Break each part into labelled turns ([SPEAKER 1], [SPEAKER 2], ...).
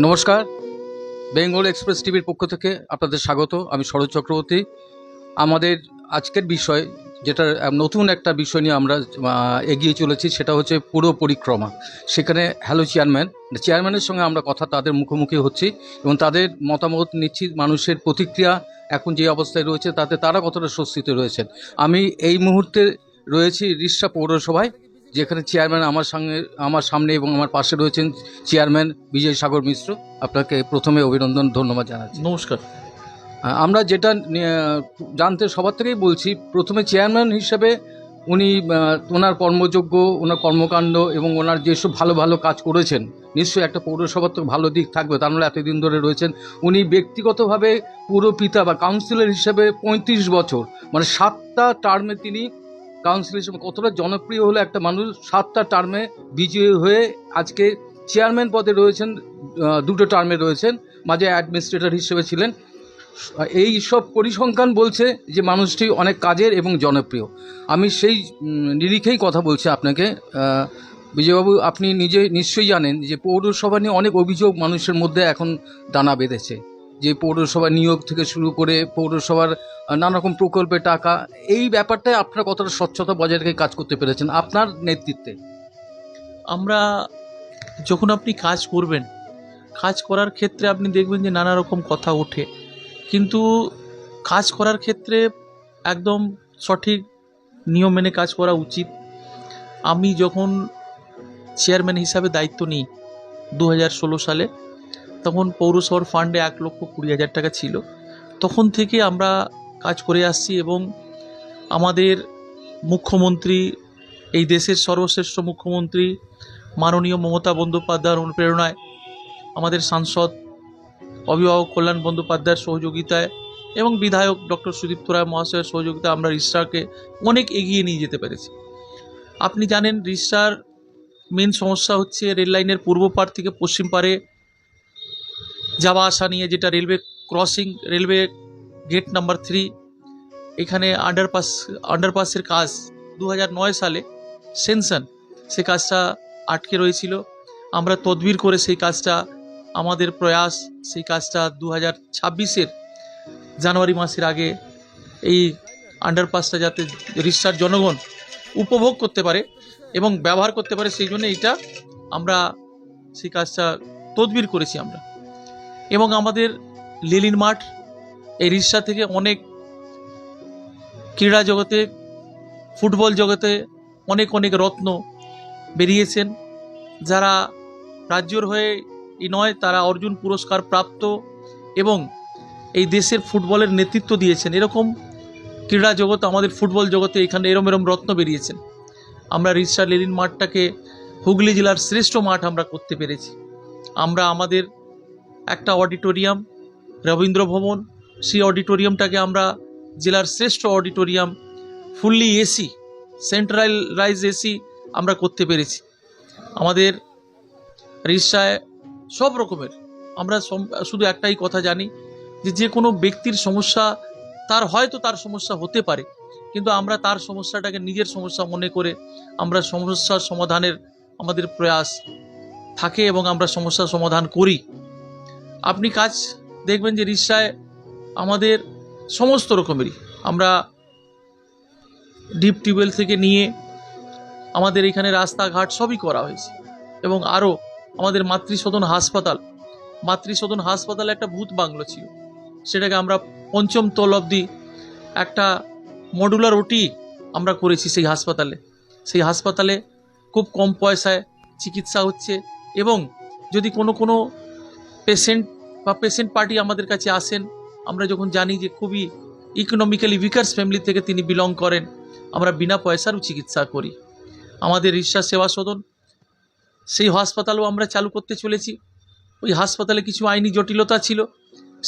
[SPEAKER 1] নমস্কার। বেঙ্গল এক্সপ্রেস টিভির পক্ষ থেকে আপনাদের স্বাগত। আমি শরৎ চক্রবর্তী। আমাদের আজকের বিষয়, যেটা নতুন একটা বিষয় নিয়ে আমরা এগিয়ে চলেছি, সেটা হচ্ছে পুরো পরিক্রমা। সেখানে হ্যালো চেয়ারম্যান। চেয়ারম্যানের সঙ্গে আমরা কথা, তাদের মুখোমুখি হচ্ছি এবং তাদের মতামত নিচ্ছি, মানুষের প্রতিক্রিয়া, এখন যে অবস্থায় রয়েছে, তাতে তারা কতটা স্বস্তিতে রয়েছেন। আমি এই মুহূর্তে রয়েছি রিষ্টা পৌরসভায়। যেখানে চেয়ারম্যান আমার সঙ্গে আমার সামনে এবং আমার পাশে রয়েছেন চেয়ারম্যান বিজয় সাগর মিশ্র। আপনাকে প্রথমে অভিনন্দন ধন্যবাদ জানাচ্ছি।
[SPEAKER 2] নমস্কার।
[SPEAKER 1] আমরা যেটা জানতে সবার থেকেই বলছি প্রথমে চেয়ারম্যান হিসেবে উনি ওনার কর্মযোগ্য ওনার কর্মকাণ্ড এবং ওনার যেসব ভালো ভালো কাজ করেছেন নিশ্চয়ই একটা পৌরসভার তো ভালো দিক থাকবে তার নাহলে এতদিন ধরে রয়েছেন উনি ব্যক্তিগতভাবে পুরো পিতা বা কাউন্সিলর হিসেবে পঁয়ত্রিশ বছর মানে সাতটা টার্মে তিনি কাউন্সিলর হিসেবে কতটা জনপ্রিয় হলো একটা মানুষ, সাতটা টার্মে বিজয়ী হয়ে আজকে চেয়ারম্যান পদে রয়েছেন দুটো টার্মে রয়েছেন, মাঝে অ্যাডমিনিস্ট্রেটর হিসেবে ছিলেন। এই সব পরিসংখ্যান বলছে যে মানুষটি অনেক কাজের এবং জনপ্রিয়। আমি সেই নিরিখেই কথা বলছি আপনাকে। বিজয়বাবু, আপনি নিজে নিশ্চয়ই জানেন যে পৌরসভা নিয়ে অনেক অভিযোগ মানুষের মধ্যে এখন দানা বেঁধেছে। যে পৌরসভা নিয়োগ থেকে শুরু করে পৌরসভার নানা রকম প্রকল্পে টাকা, এই ব্যাপারটায় আপনারা কতটা স্বচ্ছতা বজায় রেখে কাজ করতে পেরেছেন? আপনার নেতৃত্বে।
[SPEAKER 2] আমরা যখন আপনি কাজ করবেন, কাজ করার ক্ষেত্রে আপনি দেখবেন যে নানা রকম কথা ওঠে। কিন্তু কাজ করার ক্ষেত্রে একদম সঠিক নিয়ম মেনে কাজ করা উচিত। আমি যখন চেয়ারম্যান হিসাবে দায়িত্ব নিই দু হাজার ষোলো সালে, তখন পৌরসভার ফান্ডে এক লক্ষ কুড়ি হাজার টাকা ছিল। তখন থেকে আমরা করে আসছি এবং আমাদের মুখ্যমন্ত্রী, এই দেশের সর্বশ্রেষ্ঠ মুখ্যমন্ত্রী মাননীয় মমতা বন্দ্যোপাধ্যায়ের অনুপ্রেরণায় আমাদের সাংসদ অভিভাবক কল্যাণ বন্দ্যোপাধ্যায়ের সহযোগিতায় এবং বিধায়ক ডক্টর সুদীপ্ত রায় মহাশয়ের সহযোগিতায় আমরা রিস্টারকে অনেক এগিয়ে নিয়ে যেতে পেরেছি। আপনি জানেন রিস্টার মেন সমস্যা হচ্ছে রেল লাইনের পূর্ব পার থেকে পশ্চিম পারে যাওয়া আসা নিয়ে যেটা railway crossing, railway gate number three এখানে আন্ডারপাস আন্ডারপাসের কাজ দু সালে সেনশন সে কাজটা আটকে রয়েছিল। আমরা তদবির করে সেই কাজটা, আমাদের প্রয়াস, সেই কাজটা দু হাজার ছাব্বিশের জানুয়ারি মাসের আগে এই আন্ডারপাসটা যাতে রিক্সার জনগণ উপভোগ করতে পারে এবং ব্যবহার করতে পারে, সেই জন্য এইটা আমরা সেই কাজটা তদবির করেছি আমরা। এবং আমাদের লেলিন মাঠ এই রিক্সা থেকে অনেক ক্রীড়া জগতে, ফুটবল জগতে অনেক অনেক রত্ন বেরিয়েছেন। যারা রাজ্যর হয়ে নয়, তারা অর্জুন পুরস্কার প্রাপ্ত এবং এই দেশের ফুটবলের নেতৃত্ব দিয়েছেন। এরকম ক্রীড়া জগৎ, আমাদের ফুটবল জগতে এখানে এরম এরম রত্ন বেরিয়েছেন। আমরা রিস্টার লেলিন মাঠটাকে হুগলি জেলার শ্রেষ্ঠ মাঠ আমরা করতে পেরেছি। আমরা আমাদের একটা অডিটোরিয়াম, রবীন্দ্র ভবন সেই অডিটোরিয়ামটাকে আমরা জেলার শ্রেষ্ঠ auditorium, fully AC centralise AC আমরা করতে পেরেছি। আমাদের রিক্সায় সব রকমের, আমরা শুধু একটাই কথা জানি যে যে কোনো ব্যক্তির সমস্যা তার হয়তো তার সমস্যা হতে পারে, কিন্তু আমরা তার সমস্যাটাকে নিজের সমস্যা মনে করে আমরা সমস্যার সমাধানের আমাদের প্রয়াস থাকে এবং আমরা সমস্যার সমাধান করি। আপনি কাজ দেখবেন যে রিক্সায় আমাদের সমস্ত রকমেরই। আমরা ডিপ টিউবওয়েল থেকে নিয়ে আমাদের এখানে রাস্তাঘাট সবই করা হয়েছে। এবং আরও আমাদের মাতৃসদন হাসপাতাল। মাতৃসদন হাসপাতালে একটা ভূত বাংলো ছিল। সেটাকে আমরা পঞ্চম তল অবধি একটা মডুলার ওটি আমরা করেছি সেই হাসপাতালে। সেই হাসপাতালে খুব কম পয়সায় চিকিৎসা হচ্ছে এবং যদি কোনো কোনো পেশেন্ট বা পেশেন্ট পার্টি আমাদের কাছে আসেন আমরা যখন জানি যে খুবই ইকোনমিক্যালি উইকার্স ফ্যামিলি থেকে তিনি বিলং করেন, আমরা বিনা পয়সারও চিকিৎসা করি। আমাদের রিক্সা সেবা সদন, সেই হাসপাতালও আমরা চালু করতে চলেছি। ওই হাসপাতালে কিছু আইনি জটিলতা ছিল,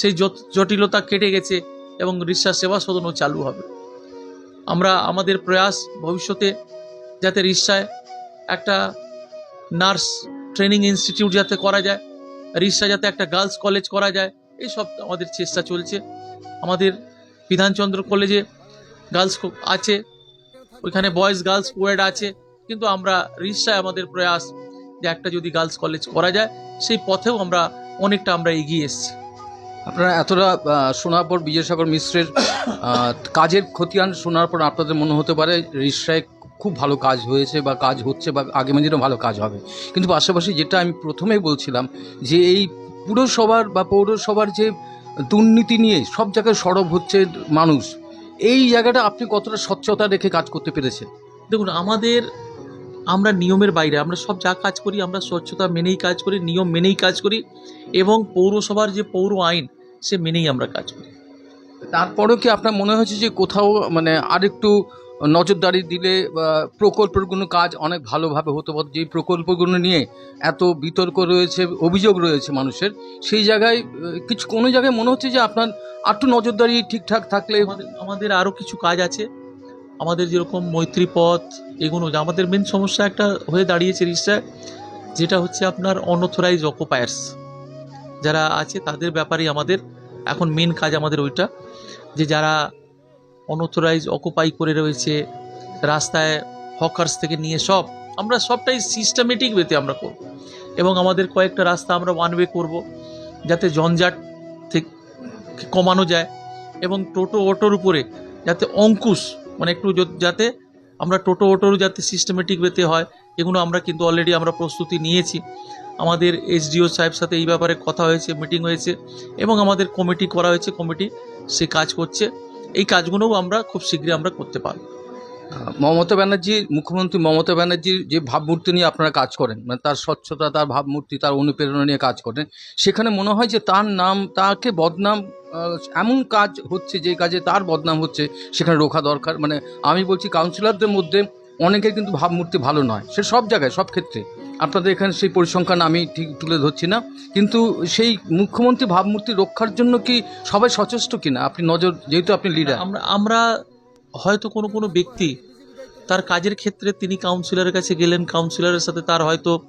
[SPEAKER 2] সেই জটিলতা কেটে গেছে এবং রিক্সা সেবা সদনও চালু হবে। আমরা আমাদের প্রয়াস ভবিষ্যতে যাতে রিক্সায় একটা নার্স ট্রেনিং ইনস্টিটিউট যাতে করা যায় রিক্সা যাতে একটা গার্লস কলেজ করা যায় এইসব আমাদের চেষ্টা চলছে। আমাদের বিধানচন্দ্র কলেজে গার্লস আছে। ওইখানে বয়েজ গার্লস কোয়েড আছে। কিন্তু আমরা রিক্সায় আমাদের প্রয়াস যে একটা যদি গার্লস কলেজ করা যায়, সেই পথেও আমরা অনেকটা আমরা এগিয়ে এসেছি।
[SPEAKER 1] আপনারা এতটা শোনার পর বিজয়সাগর মিশ্রের কাজের খতিয়ান শোনার পর আপনাদের মনে হতে পারে রিসরায় খুব ভালো কাজ হয়েছে বা কাজ হচ্ছে বা আগামী দিনেও ভালো কাজ হবে। কিন্তু পাশাপাশি যেটা আমি প্রথমেই বলছিলাম যে এই পুরসভার বা পৌরসভার যে দুর্নীতি নিয়ে সব জায়গায় সরব হচ্ছে মানুষ এই জায়গাটা আপনি কতটা স্বচ্ছতা রেখে কাজ করতে পেরেছেন?
[SPEAKER 2] দেখুন আমাদের আমরা নিয়মের বাইরে আমরা সব যা কাজ করি আমরা স্বচ্ছতা মেনেই কাজ করি নিয়ম মেনেই কাজ করি এবং পৌরসভার যে পৌর আইন সে মেনেই আমরা কাজ করি।
[SPEAKER 1] তারপরেও কি আপনার মনে হচ্ছে যে কোথাও মানে আরেকটু নজরদারি দিলে প্রকল্পগুলো কাজ অনেক ভালোভাবে হতে পারে যেই প্রকল্পগুলো নিয়ে এত বিতর্ক রয়েছে, অভিযোগ রয়েছে মানুষের, সেই জায়গায় কিছু, কোনো জায়গায় মনে হচ্ছে যে আপনার আরেকটু নজরদারি ঠিকঠাক থাকলে
[SPEAKER 2] আমাদের আরও কিছু কাজ আছে। আমাদের যেরকম মৈত্রী পথ, এগুলো আমাদের মেন সমস্যা একটা হয়ে দাঁড়িয়েছে রিক্সায়, যেটা হচ্ছে আপনার অনথরাইজ অকুপায়ার্স যারা আছে তাদের ব্যাপারেই আমাদের এখন মেন কাজ আমাদের ওইটা, যে যারা অনথরাইজ অকুপাই করে রয়েছে, রাস্তায় হকার্স থেকে নিয়ে সব, আমরা সবটাই সিস্টেমেটিক ওয়েতে আমরা করব। এবং আমাদের কয়েকটা রাস্তা আমরা ওয়ান ওয়ে করব, যাতে জঞ্জাট থেকে কমানো যায়, এবং টোটো অটোর উপরে যাতে অঙ্কুশ মানে একটু যাতে আমরা টোটো অটোর যাতে সিস্টেমেটিক ওয়েতে হয়, এগুলো আমরা কিন্তু অলরেডি আমরা প্রস্তুতি নিয়েছি। আমাদের এসডিও সাহেব সাথে এই ব্যাপারে কথা হয়েছে মিটিং হয়েছে, এবং আমাদের কমিটি করা হয়েছে কমিটি সে কাজ করছে। এই কাজগুলোও আমরা খুব শীঘ্রই আমরা করতে পারব।
[SPEAKER 1] মমতা ব্যানার্জি, মুখ্যমন্ত্রী মমতা ব্যানার্জির যে ভাবমূর্তি নিয়ে আপনারা কাজ করেন মানে তার স্বচ্ছতা, তার ভাবমূর্তি, তার অনুপ্রেরণা নিয়ে কাজ করেন, সেখানে মনে হয় যে তার নাম, তাকে বদনাম এমন কাজ হচ্ছে, যে কাজে তার বদনাম হচ্ছে, সেখানে রোখা দরকার। মানে আমি বলছি কাউন্সিলরদের মধ্যে অনেকের কিন্তু ভাবমূর্তি ভালো নয়। সে সব জায়গায়, সব ক্ষেত্রে। আপনাদের এখানে সেই পরিসংখ্যান আমি ঠিক তুলে ধরছি না। কিন্তু সেই মুখ্যমন্ত্রী ভাবমূর্তি রক্ষার জন্য কি সবাই সচেষ্ট কিনা? আপনি নজর, যেহেতু আপনি লিডার
[SPEAKER 2] আমরা আমরা হয়তো কোনো কোনো ব্যক্তি তার কাজের ক্ষেত্রে তিনি কাউন্সিলরের কাছে গেলেন। কাউন্সিলরের সাথে তার হয়তো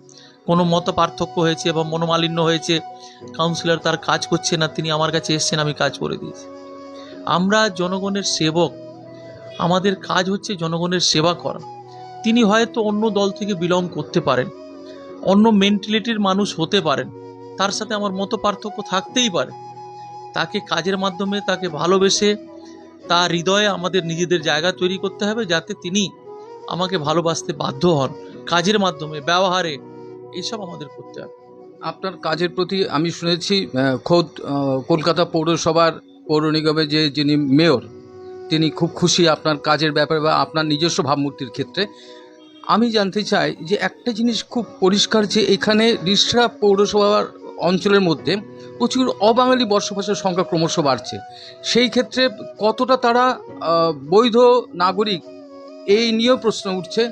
[SPEAKER 2] কোনো মত পার্থক্য হয়েছে বা মনোমালিন্য হয়েছে। কাউন্সিলর তার কাজ করছে না, তিনি আমার কাছে এসছেন, আমি কাজ করে দিয়েছি। আমরা জনগণের সেবক। আমাদের কাজ হচ্ছে জনগণের সেবা করা। তিনি হয়তো অন্য দল থেকে বিলং করতে পারেন, অন্য মেন্টালিটির মানুষ হতে পারেন, তার সাথে আমার মতো পার্থক্য থাকতেই পারে। তাকে কাজের মাধ্যমে তাকে ভালোবেসে তার হৃদয়ে আমাদের নিজেদের জায়গা তৈরি করতে হবে যাতে তিনি আমাকে ভালোবাসতে বাধ্য হন। কাজের মাধ্যমে, ব্যবহারে এইসব আমাদের করতে হবে।
[SPEAKER 1] আপনার কাজের প্রতি আমি শুনেছি খোদ কলকাতা পৌরসভার পৌর নিগমের যে যিনি মেয়র তিনি খুব খুশি আপনার কাজের ব্যাপারে বা আপনার নিজস্ব ভাবমূর্তির ক্ষেত্রে। আমি জানতে চাই যে একটা জিনিস খুব পরিষ্কার যে এখানে রিসরা পৌরসভার অঞ্চলের মধ্যে প্রচুর অবাঙালি বসবাসের সংখ্যা ক্রমশ বাড়ছে। সেই ক্ষেত্রে কতটা তারা বৈধ নাগরিক এই নিয়েও প্রশ্ন উঠছে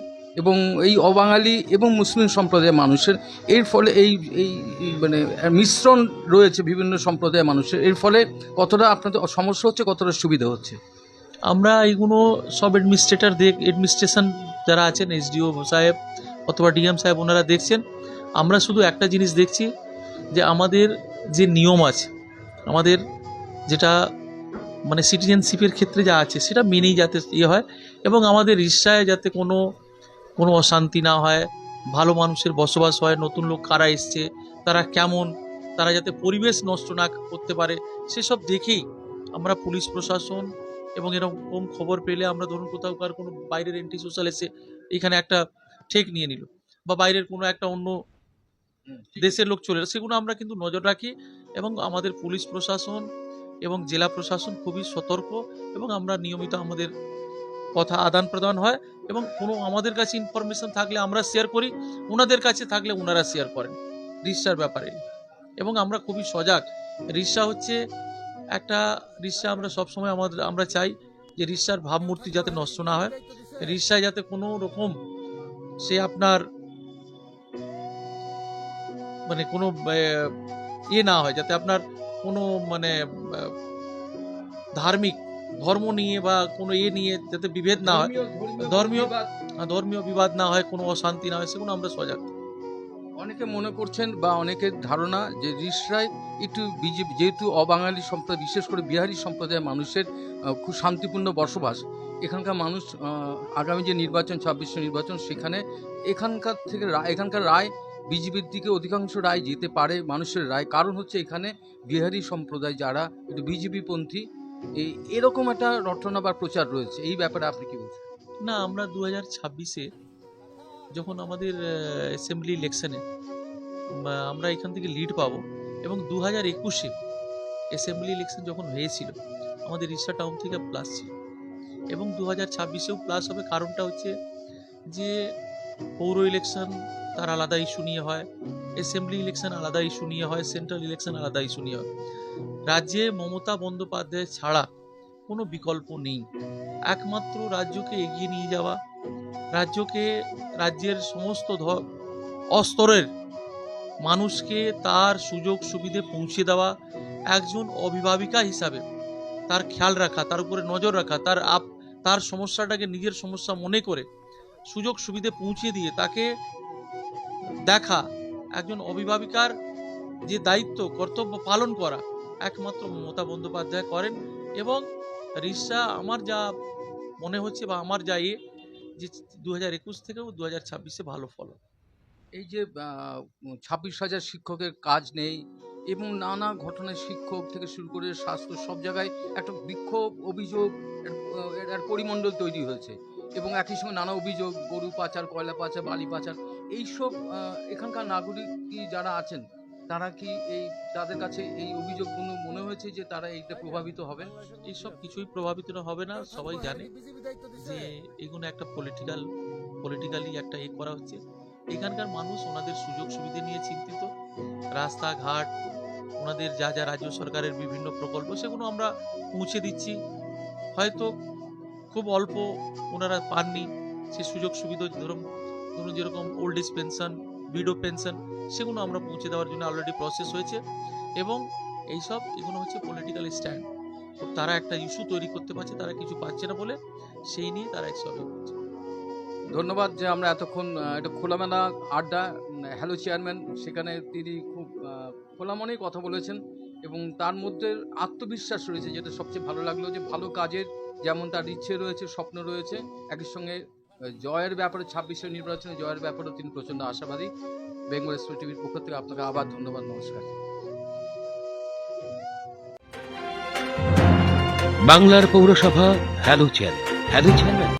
[SPEAKER 1] এবং এই অবাঙালি এবং মুসলিম সম্প্রদায়ের মানুষের, এর ফলে এই এই এই মানে মিশ্রণ রয়েছে বিভিন্ন সম্প্রদায়ের মানুষের, এর ফলে কতটা আপনাদের সমস্যা হচ্ছে, কতটা সুবিধা হচ্ছে?
[SPEAKER 2] আমরা এইগুলো সব অ্যাডমিনিস্ট্রেটর দেখ অ্যাডমিনিস্ট্রেশন যারা আছেন এসডিও সাহেব অথবা ডিএম সাহেব, ওনারা দেখছেন। আমরা শুধু একটা জিনিস দেখছি যে আমাদের যে নিয়ম আছে, আমাদের যেটা মানে সিটিজেনশিপের ক্ষেত্রে যা আছে, সেটা মেনেই যাতে ইয়ে হয় এবং আমাদের রিক্সায় যাতে কোনো কোনো অশান্তি না হয়, ভালো মানুষের বসবাস হয়, নতুন লোক কারা এসছে, তারা কেমন, তারা যাতে পরিবেশ নষ্ট না করতে পারে, সেসব দেখেই আমরা পুলিশ প্রশাসন এবং এরকম খবর পেলে আমরা ধরুন কোথাও কার কোনো বাইরের এন্টি সোশ্যাল এসে এখানে একটা ঠেক নিয়ে নিল বা বাইরের কোনো একটা অন্য দেশের লোক চলে এলো। সেগুলো আমরা কিন্তু নজর রাখি এবং আমাদের পুলিশ প্রশাসন এবং জেলা প্রশাসন খুবই সতর্ক এবং আমরা নিয়মিত আমাদের কথা আদান প্রদান হয় এবং কোনো আমাদের কাছে ইনফরমেশন থাকলে আমরা শেয়ার করি ওনাদের কাছে থাকলে ওনারা শেয়ার করেন। রিক্সার ব্যাপারে। এবং আমরা খুবই সজাগ। রিক্সা হচ্ছে একটা রিক্সা আমরা সবসময় আমাদের আমরা চাই যে রিক্সার ভাবমূর্তি যাতে নষ্ট না হয়। রিক্সায় যাতে কোনো রকম সে আপনার মানে কোনো ইয়ে না হয় যাতে আপনার কোনো মানে ধার্মিক ধর্ম নিয়ে বা কোনো ইয়ে নিয়ে যাতে বিভেদ না হয়। ধর্মীয়- ধর্মীয় বিবাদ না হয় কোনো অশান্তি না হয় সেগুলো আমরা সজাগ
[SPEAKER 1] অনেকে মনে করছেন বা অনেকের ধারণা যে রিসরায় একটু বিজেপি, যেহেতু অবাঙালি সম্প্রদায়, বিশেষ করে বিহারি সম্প্রদায়ের মানুষের খুব শান্তিপূর্ণ বসবাস, এখানকার মানুষ আগামী যে নির্বাচন, ছাব্বিশে নির্বাচন, সেখানে এখানকার থেকে এখানকার রায় বিজেপির দিকে অধিকাংশ রায় যেতে পারে মানুষের রায়। কারণ হচ্ছে এখানে বিহারি সম্প্রদায় যারা একটু বিজেপি পন্থী এই এরকম একটা রটনা বা প্রচার রয়েছে। এই ব্যাপারে আপনি কি বলছেন?
[SPEAKER 2] না, আমরা দু হাজার ছাব্বিশে যখন আমাদের অ্যাসেম্বলি ইলেকশনে আমরা এখান থেকে লিড পাবো এবং দু হাজার একুশে অ্যাসেম্বলি ইলেকশন যখন হয়েছিল, আমাদের রিসা টাউন থেকে প্লাস ছিল। এবং দু হাজার ছাব্বিশেও প্লাস হবে কারণটা হচ্ছে যে, পৌর ইলেকশন তার আলাদা ইস্যু নিয়ে হয় অ্যাসেম্বলি ইলেকশন আলাদা ইস্যু নিয়ে হয় সেন্ট্রাল ইলেকশন আলাদা ইস্যু নিয়ে হয়। রাজ্যে মমতা বন্দ্যোপাধ্যায় ছাড়া কোনো বিকল্প নেই। একমাত্র রাজ্যকে এগিয়ে নিয়ে যাওয়া রাজ্যকে, রাজ্যের সমস্ত অস্তরের মানুষকে তার সুযোগ সুবিধে পৌঁছে দেওয়া একজন অভিভাবিকা হিসাবে তার খেয়াল রাখা, তার উপরে নজর রাখা, তার আপ, তার সমস্যাটাকে নিজের সমস্যা মনে করে সুযোগ সুবিধে পৌঁছে দিয়ে তাকে দেখা একজন অভিভাবিকার যে দায়িত্ব, কর্তব্য পালন করা একমাত্র মমতা বন্দ্যোপাধ্যায় করেন এবং রিসা আমার যা মনে হচ্ছে বা আমার যা ইয়ে যে দু হাজার একুশ থেকেও দু হাজার ছাব্বিশে ভালো ফলন।
[SPEAKER 1] এই যে ছাব্বিশ হাজার শিক্ষকের কাজ নেই এবং নানা ঘটনায় শিক্ষক থেকে শুরু করে স্বাস্থ্য সব জায়গায় একটা বিক্ষোভ অভিযোগ এর, পরিমণ্ডল তৈরি হয়েছে এবং একই সঙ্গে নানা অভিযোগ গরু পাচার কয়লা পাচার বালি পাচার এইসব এখানকার নাগরিক যারা আছেন তারা কি এই, তাদের কাছে এই অভিযোগগুলো মনে হয়েছে যে তারা এইটা প্রভাবিত হবেন
[SPEAKER 2] এইসব কিছুই প্রভাবিত হবে না, সবাই জানে যে এগুলো একটা পলিটিক্যাল পলিটিক্যালি একটা এ করা হচ্ছে। এখানকার মানুষ ওনাদের সুযোগ সুবিধে নিয়ে চিন্তিত। রাস্তাঘাট, ওনাদের যা যা রাজ্য সরকারের বিভিন্ন প্রকল্প, সেগুলো আমরা পৌঁছে দিচ্ছি। হয়তো খুব অল্প ওনারা পাননি। সে সুযোগ সুবিধা, ধরুন ধরুন যেরকম old age pension widow pension, সেগুলো আমরা পৌঁছে দেওয়ার জন্য অলরেডি প্রসেস হয়েছে এবং এইসব এগুলো হচ্ছে পলিটিক্যাল স্ট্যান্ড তো তারা একটা ইস্যু তৈরি করতে পারছে, তারা কিছু পাচ্ছে না বলে সেই নিয়ে তারা এইসব করছে।
[SPEAKER 1] ধন্যবাদ যে আমরা এতক্ষণ একটা খোলামেলা আড্ডা হ্যালো চেয়ারম্যান সেখানে তিনি খুব খোলা মনেই কথা বলেছেন এবং তার মধ্যে আত্মবিশ্বাস রয়েছে যেটা সবচেয়ে ভালো লাগল যে ভালো কাজের যেমন তার ইচ্ছে রয়েছে, স্বপ্ন রয়েছে, একই সঙ্গে জয়ের ব্যাপারে ছাব্বিশে নির্বাচনে জয়ের ব্যাপারেও তিনি প্রচণ্ড আশাবাদী। বেঙ্গল এক্সপ্রেস টিভির পক্ষ থেকে আপনাকে আবার ধন্যবাদ, নমস্কার।
[SPEAKER 3] বাংলার পৌরসভা, হ্যালো চ্যানেল হ্যালো চ্যানেল